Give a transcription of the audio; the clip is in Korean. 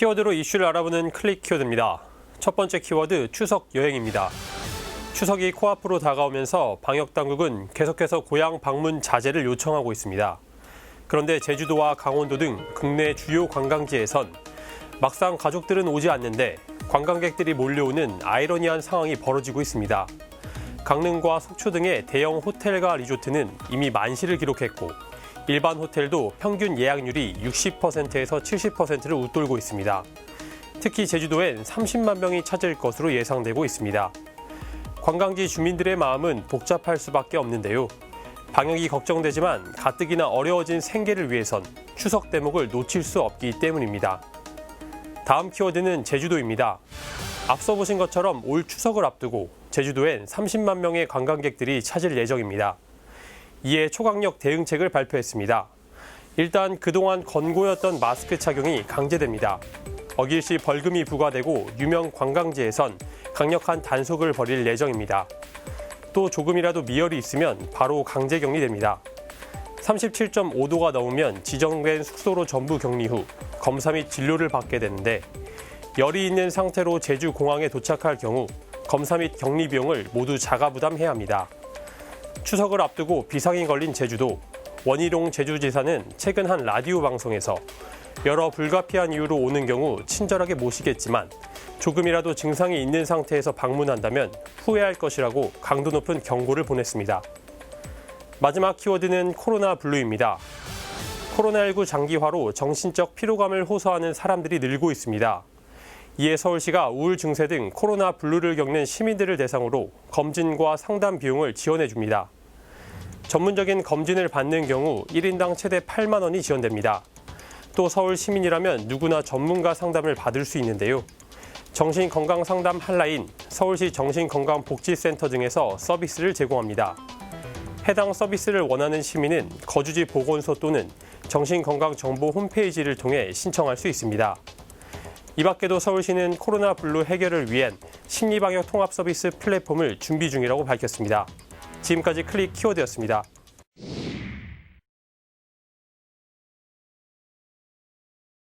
키워드로 이슈를 알아보는 클릭 키워드입니다. 첫 번째 키워드 추석 여행입니다. 추석이 코앞으로 다가오면서 방역 당국은 계속해서 고향 방문 자제를 요청하고 있습니다. 그런데 제주도와 강원도 등 국내 주요 관광지에선 막상 가족들은 오지 않는데 관광객들이 몰려오는 아이러니한 상황이 벌어지고 있습니다. 강릉과 속초 등의 대형 호텔과 리조트는 이미 만시를 기록했고 일반 호텔도 평균 예약률이 60%에서 70%를 웃돌고 있습니다. 특히 제주도엔 30만 명이 찾을 것으로 예상되고 있습니다. 관광지 주민들의 마음은 복잡할 수밖에 없는데요. 방역이 걱정되지만 가뜩이나 어려워진 생계를 위해선 추석 대목을 놓칠 수 없기 때문입니다. 다음 키워드는 제주도입니다. 앞서 보신 것처럼 올 추석을 앞두고 제주도엔 30만 명의 관광객들이 찾을 예정입니다. 이에 초강력 대응책을 발표했습니다. 일단 그동안 권고였던 마스크 착용이 강제됩니다. 어길 시 벌금이 부과되고 유명 관광지에선 강력한 단속을 벌일 예정입니다. 또 조금이라도 미열이 있으면 바로 강제 격리됩니다. 37.5도가 넘으면 지정된 숙소로 전부 격리 후 검사 및 진료를 받게 되는데 열이 있는 상태로 제주 공항에 도착할 경우 검사 및 격리 비용을 모두 자가 부담해야 합니다. 추석을 앞두고 비상이 걸린 제주도 원희룡 제주지사는 최근 한 라디오 방송에서 여러 불가피한 이유로 오는 경우 친절하게 모시겠지만 조금이라도 증상이 있는 상태에서 방문한다면 후회할 것이라고 강도 높은 경고를 보냈습니다. 마지막 키워드는 코로나 블루입니다. 코로나19 장기화로 정신적 피로감을 호소하는 사람들이 늘고 있습니다. 이에 서울시가 우울 증세 등 코로나 블루를 겪는 시민들을 대상으로 검진과 상담 비용을 지원해 줍니다. 전문적인 검진을 받는 경우 1인당 최대 8만 원이 지원됩니다. 또 서울 시민이라면 누구나 전문가 상담을 받을 수 있는데요. 정신건강상담 한라인, 서울시 정신건강복지센터 등에서 서비스를 제공합니다. 해당 서비스를 원하는 시민은 거주지 보건소 또는 정신건강정보 홈페이지를 통해 신청할 수 있습니다. 이 밖에도 서울시는 코로나 블루 해결을 위한 심리방역 통합 서비스 플랫폼을 준비 중이라고 밝혔습니다. 지금까지 클릭 키워드였습니다.